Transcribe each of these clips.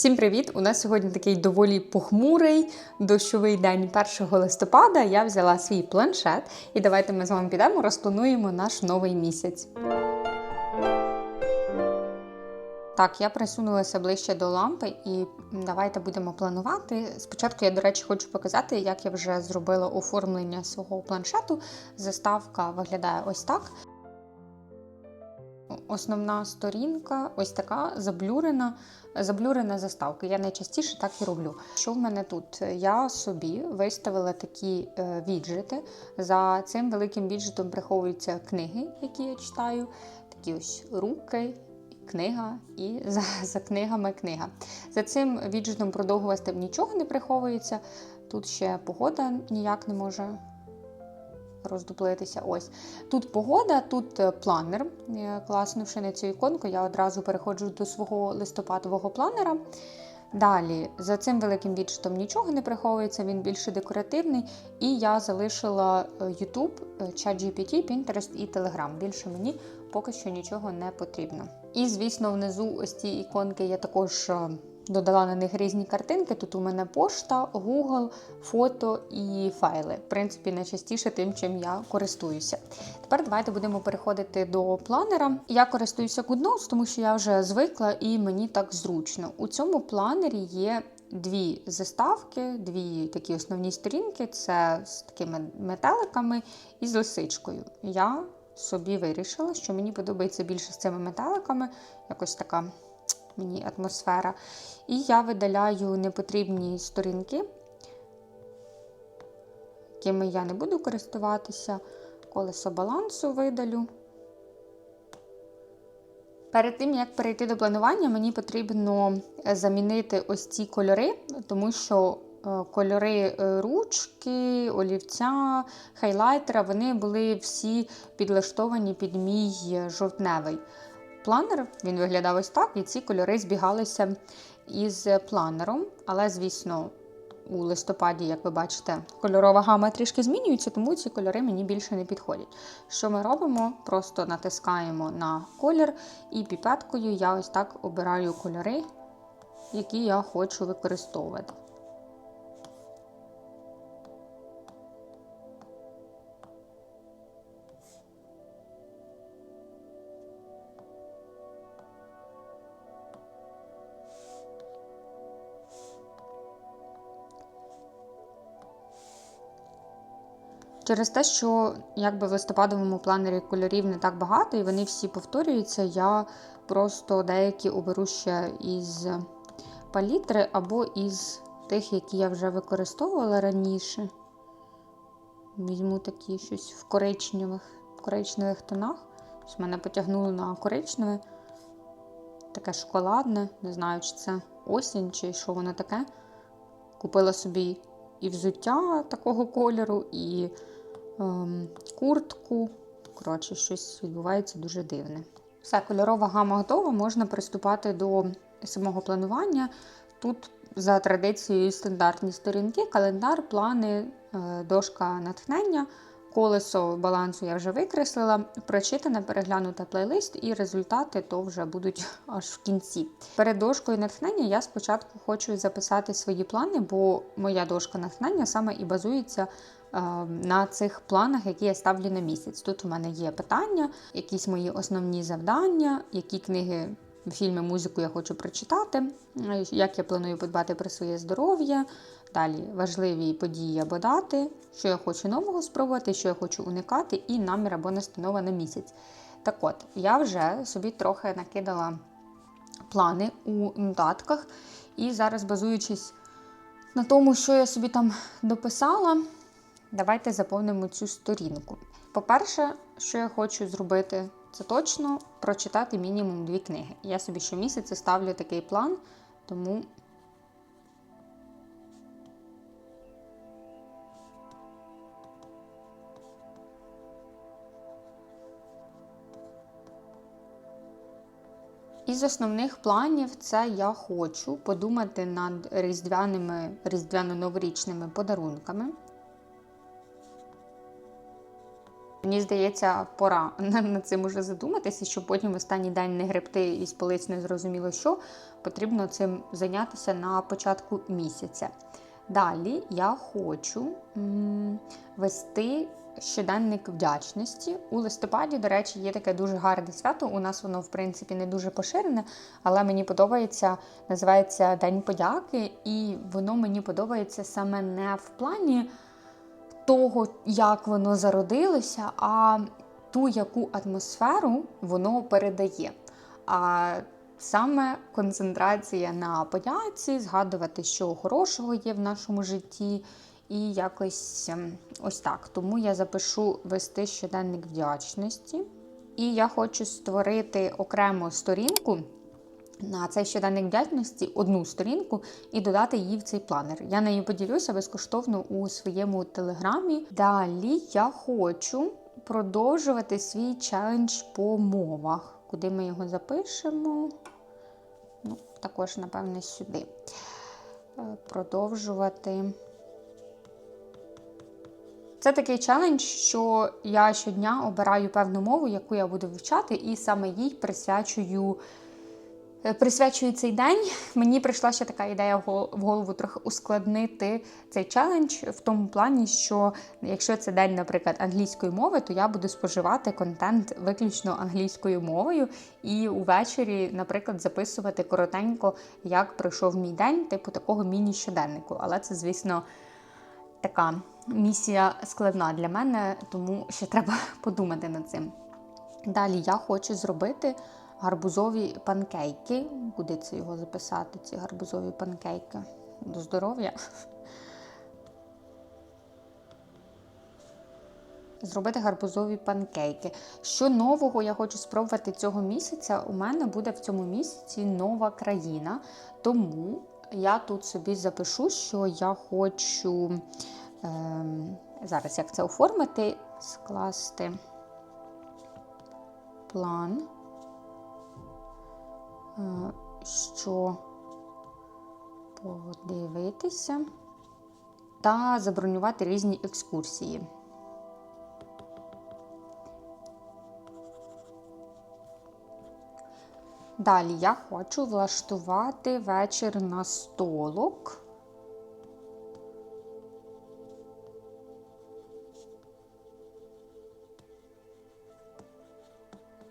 Всім привіт! У нас сьогодні такий доволі похмурий дощовий день 1 листопада. Я взяла свій планшет, і давайте ми з вами підемо, розплануємо наш новий місяць. Так, я присунулася ближче до лампи, і давайте будемо планувати. Спочатку я, до речі, хочу показати, як я вже зробила оформлення свого планшету. Заставка виглядає ось так. Основна сторінка ось така заблюрена, заблюрена заставка. Я найчастіше так і роблю. Що в мене тут? Я собі виставила такі е, віджити. За цим великим віджитом приховуються книги, які я читаю. Такі ось руки, книга і за, за книгами книга. За цим віджитом продовгувастим нічого не приховується. Тут ще погода ніяк не може роздуплитися. Ось тут погода, тут е, планер. Е, Класнувши на цю іконку, я одразу переходжу до свого листопадового планера. Далі, за цим великим відчитом нічого не приховується, він більше декоративний. І я залишила е, YouTube, ChatGPT, Pinterest і Telegram. Більше мені поки що нічого не потрібно. І, звісно, внизу ось ці іконки я також додала на них різні картинки. Тут у мене пошта, Google, фото і файли. В принципі, найчастіше тим, чим я користуюся. Тепер давайте будемо переходити до планера. Я користуюся GoodNotes, тому що я вже звикла і мені так зручно. У цьому планері є. Дві заставки, дві такі основні сторінки це з такими метеликами і з лисичкою. Я собі вирішила, що мені подобається більше з цими метеликами, якось така мені атмосфера. І я видаляю непотрібні сторінки, якими я не буду користуватися. Колесо балансу видалю. Перед тим, як перейти до планування, мені потрібно замінити ось ці кольори, тому що е, кольори е, ручки, олівця, хайлайтера, вони були всі підлаштовані під мій жовтневий планер. Він виглядав ось так, і ці кольори збігалися із планером. Але, звісно, у листопаді, як ви бачите, кольорова гама трішки змінюється, тому ці кольори мені більше не підходять. Що ми робимо? Просто натискаємо на колір, і піпеткою я ось так обираю кольори, які я хочу використовувати. Через те, що якби в листопадовому планері кольорів не так багато, і вони всі повторюються, я просто деякі оберу ще із палітри або із тих, які я вже використовувала раніше. Візьму такі щось в коричневих коричневих тонах. Ось мене потягнуло на коричневе, таке шоколадне, не знаю, чи це осінь, чи що воно таке. Купила собі і взуття такого кольору, і куртку. Коротше, щось відбувається дуже дивне. Все, кольорова гама готова, можна приступати до самого планування. Тут, за традицією, стандартні сторінки, календар, плани, е, дошка натхнення. Колесо балансу я вже викреслила, прочитане, переглянуте плейлист, і результати то вже будуть аж в кінці. Перед дошкою натхнення я спочатку хочу записати свої плани, бо моя дошка натхнення саме і базується на цих планах, які я ставлю на місяць. Тут у мене є питання, якісь мої основні завдання, які книги. Фільми, музику я хочу прочитати, як я планую подбати про своє здоров'я, Далі важливі події або дати, що я хочу нового спробувати, що я хочу уникати, і намір або настанова на місяць. Так от, я вже собі трохи накидала плани у нотатках, і зараз, базуючись на тому, що я собі там дописала, давайте заповнимо цю сторінку. По-перше, що я хочу зробити, це точно прочитати мінімум дві книги. Я собі щомісяця ставлю такий план, тому Із основних планів це я хочу подумати над різдвяними різдвяно-новорічними подарунками. Мені здається, пора над цим уже задуматися, щоб потім в останній день не гребти із полиць не зрозуміло що. Потрібно цим зайнятися на початку місяця. Далі я хочу вести щоденник вдячності. У листопаді, до речі, є таке дуже гарне свято. У нас воно, в принципі, не дуже поширене, але мені подобається, називається День подяки, і воно мені подобається саме не в плані того, як воно зародилося, а ту, яку атмосферу воно передає. А саме концентрація на подяці, згадувати, що хорошого є в нашому житті, і якось ем, ось так. Тому я запишу вести щоденник вдячності. І я хочу створити окрему сторінку на цей щоденник вдячності одну сторінку і додати її в цей планер. Я нею поділюся безкоштовно у своєму телеграмі. Далі я хочу продовжувати свій челендж по мовах. Куди ми його запишемо? Ну, Також, напевне, сюди. Е, Продовжувати. Це такий челендж, що я щодня обираю певну мову, яку я буду вивчати, і саме їй присвячую присвячую цей день. Мені прийшла ще така ідея в голову трохи ускладнити цей челендж в тому плані, що якщо це день, наприклад, англійської мови, то я буду споживати контент виключно англійською мовою, і увечері, наприклад, записувати коротенько, як пройшов мій день, типу такого міні-щоденнику. Але це, звісно, така місія складна для мене, тому ще треба подумати над цим. Далі я хочу зробити гарбузові панкейки. Куди це його записати, ці гарбузові панкейки? До здоров'я. Зробити гарбузові панкейки. Що нового я хочу спробувати цього місяця? У мене буде в цьому місяці нова країна. Тому я тут собі запишу, що я хочу е, зараз як це оформити, скласти план. Е, що подивитися та забронювати різні екскурсії. Далі я хочу влаштувати вечір на столок.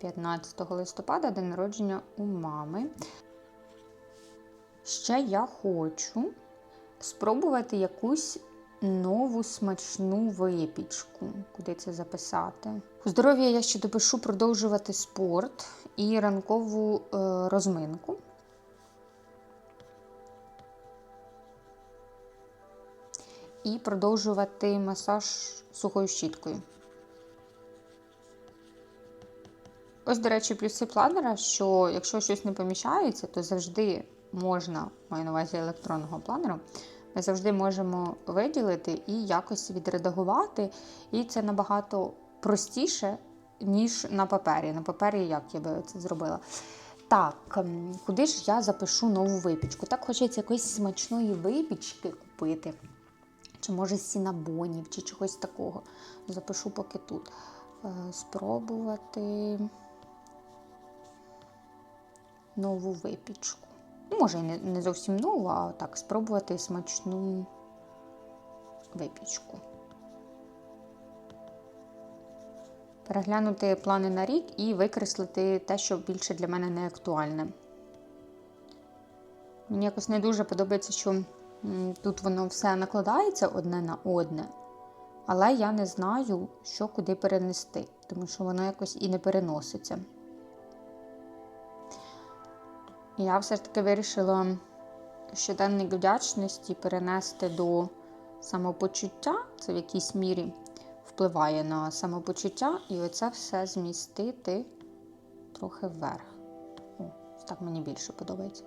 15 листопада день народження у мами. Ще я хочу спробувати якусь нову смачну випічку. Куди це записати? У здоров'я я ще допишу продовжувати спорт і ранкову е, розминку. І продовжувати масаж сухою щіткою. Ось, до речі, плюси планера, що якщо щось не поміщається, то завжди можна, маю на увазі електронного планеру, ми завжди можемо виділити і якось відредагувати. І це набагато простіше, ніж на папері. На папері, як я би це зробила. Так, куди ж я запишу нову випічку? Так хочеться якоїсь смачної випічки купити. Чи, може, сінабонів, чи чогось такого. Запишу поки тут. Е, спробувати нову випічку. Ну, може, і не зовсім нову, а так, спробувати смачну випічку. Переглянути плани на рік і викреслити те, що більше для мене не актуальне. Мені якось не дуже подобається, що тут воно все накладається одне на одне, але я не знаю, що куди перенести, тому що воно якось і не переноситься. Я все ж таки вирішила щоденник вдячності перенести до самопочуття, це в якійсь мірі впливає на самопочуття, і оце все змістити трохи вверх. О, так мені більше подобається.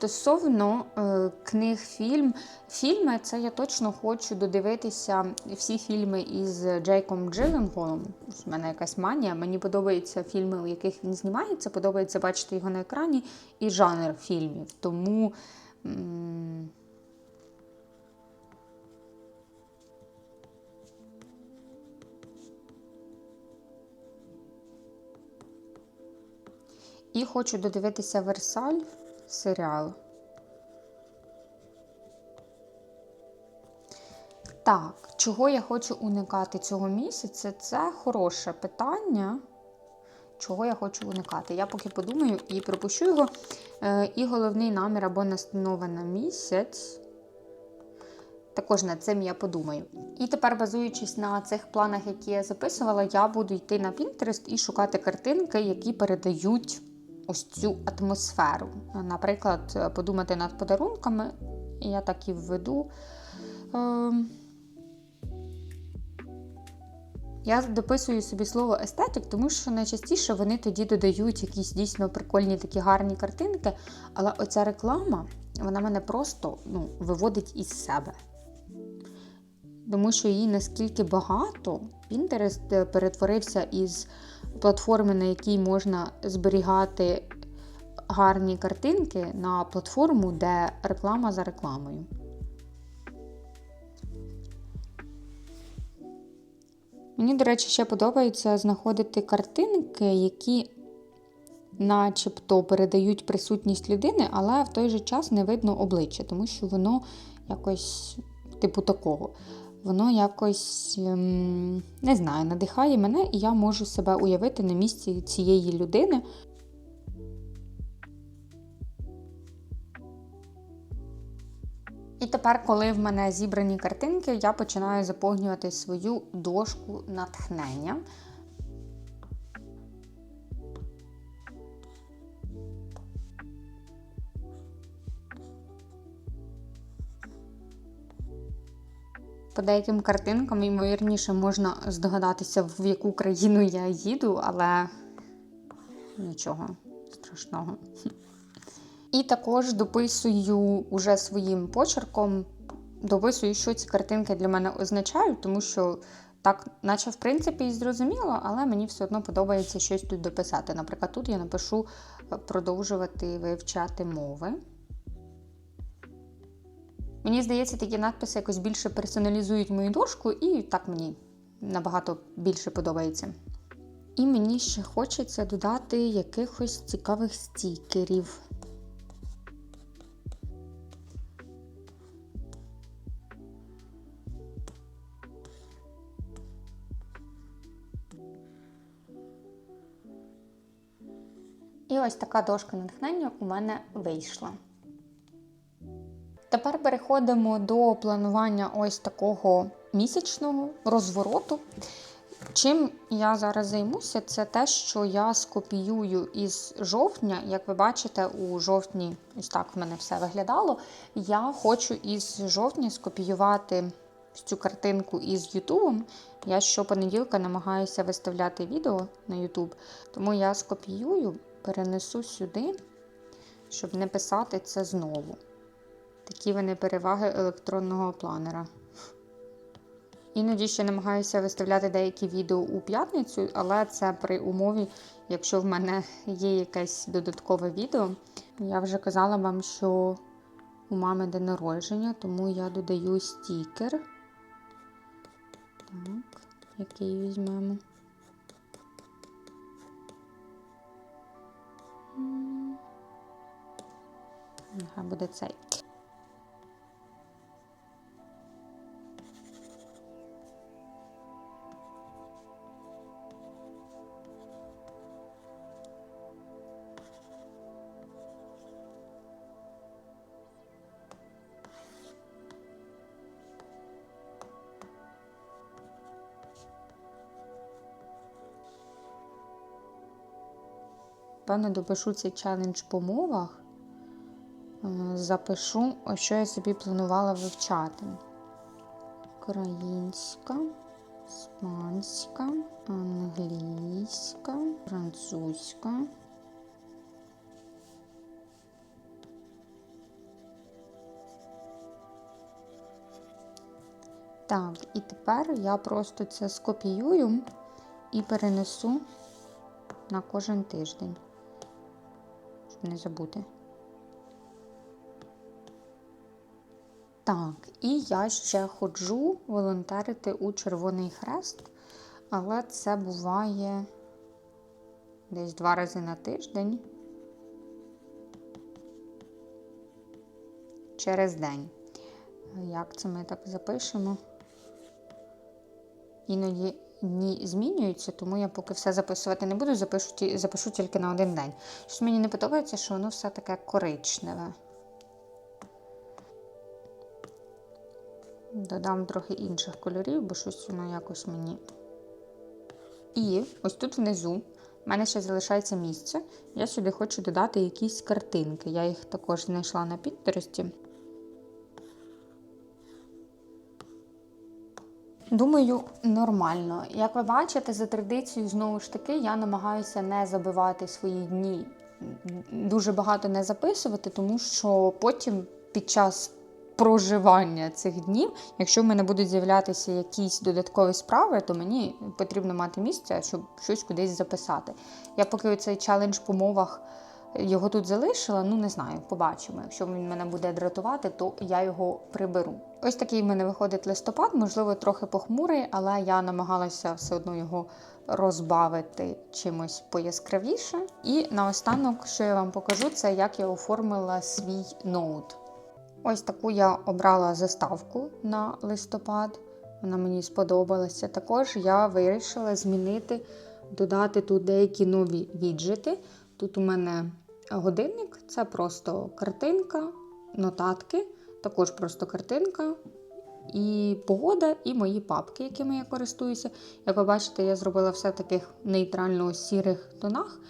Стосовно е, книг фільм, фільми, це я точно хочу додивитися всі фільми із Джейком Джилленголом. У мене якась манія. Мені подобаються фільми, у яких він знімається, подобається бачити його на екрані і жанр фільмів. Тому. І хочу додивитися Версаль серіал. Так, чого я хочу уникати цього місяця? Це хороше питання. Чого я хочу уникати? Я поки подумаю і пропущу його. Е, І головний намір або настанова на місяць. Також над цим я подумаю. І тепер, базуючись на цих планах, які я записувала, я буду йти на Pinterest і шукати картинки, які передають ось цю атмосферу. Наприклад, подумати над подарунками. Я так і введу. Ем, Я дописую собі слово естетик, тому що найчастіше вони тоді додають якісь дійсно прикольні такі гарні картинки. Але оця реклама, вона мене просто ну, виводить із себе. Тому що її наскільки багато, Pinterest перетворився із платформи, на якій можна зберігати гарні картинки, на платформу, де реклама за рекламою. Мені, до речі, ще подобається знаходити картинки, які начебто передають присутність людини, але в той же час не видно обличчя, тому що воно якось, типу такого, воно якось, ем, не знаю, надихає мене, і я можу себе уявити на місці цієї людини. І тепер, коли в мене зібрані картинки, я починаю заповнювати свою дошку натхнення. По деяким картинкам, ймовірніше, можна здогадатися, в яку країну я їду, але нічого страшного. І також дописую уже своїм почерком, дописую, що ці картинки для мене означають, тому що так, наче в принципі і зрозуміло, але мені все одно подобається щось тут дописати. Наприклад, тут я напишу продовжувати вивчати мови. Мені здається, такі надписи якось більше персоналізують мою дошку, і так мені набагато більше подобається. І мені ще хочеться додати якихось цікавих стікерів. І ось така дошка натхнення у мене вийшла. Тепер переходимо до планування ось такого місячного розвороту. Чим я зараз займуся, це те, що я скопіюю із жовтня. Як ви бачите, у жовтні ось так в мене все виглядало. Я хочу із жовтня скопіювати цю картинку із Ютубом. Я щопонеділка намагаюся виставляти відео на Ютуб, тому я скопіюю, перенесу сюди, щоб не писати це знову. Такі вони переваги електронного планера. Іноді ще намагаюся виставляти деякі відео у п'ятницю, але це при умові, якщо в мене є якесь додаткове відео. Я вже казала вам, що у мами день народження, тому я додаю стікер. Так, який візьмемо. Нехай буде цей. Певно, допишу цей челендж по мовах. Е, Запишу, що я собі планувала вивчати. Українська, іспанська, англійська, французька. Так, і тепер я просто це скопіюю і перенесу на кожен тиждень, не забути. Так, і я ще ходжу волонтерити у Червоний Хрест, але це буває десь два рази на тиждень через день. Як це ми так запишемо? Іноді дні змінюються, тому я поки все записувати не буду, запишу, запишу тільки на один день. Щось мені не подобається, що воно все таке коричневе. Додам трохи інших кольорів, бо щось воно якось мені. І ось тут внизу в мене ще залишається місце. Я сюди хочу додати якісь картинки. Я їх також знайшла на Пінтересті. Думаю, нормально. Як ви бачите, за традицією, знову ж таки, я намагаюся не забивати свої дні, дуже багато не записувати, тому що потім під час проживання цих днів, якщо в мене будуть з'являтися якісь додаткові справи, то мені потрібно мати місце, щоб щось кудись записати. Я поки цей челендж по мовах його тут залишила, ну не знаю, побачимо. Якщо він мене буде дратувати, то я його приберу. Ось такий в мене виходить листопад, можливо, трохи похмурий, але я намагалася все одно його розбавити чимось пояскравіше. І наостанок, що я вам покажу, це як я оформила свій ноут. Ось таку я обрала заставку на листопад. Вона мені сподобалася. Також я вирішила змінити, додати тут деякі нові віджити. Тут у мене годинник, це просто картинка, нотатки, також просто картинка, і погода, і мої папки, якими я користуюся. Як ви бачите, я зробила все в таких нейтрально-сірих тонах,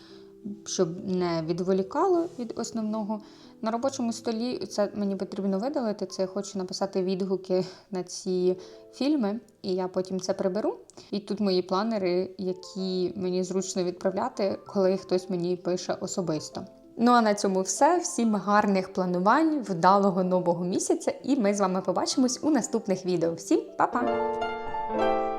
щоб не відволікало від основного. На робочому столі це мені потрібно видалити. Це я хочу написати відгуки на ці фільми, і я потім це приберу. І тут мої планери, які мені зручно відправляти, коли хтось мені пише особисто. Ну а на цьому все. Всім гарних планувань, вдалого нового місяця, і ми з вами побачимось у наступних відео. Всім па-па!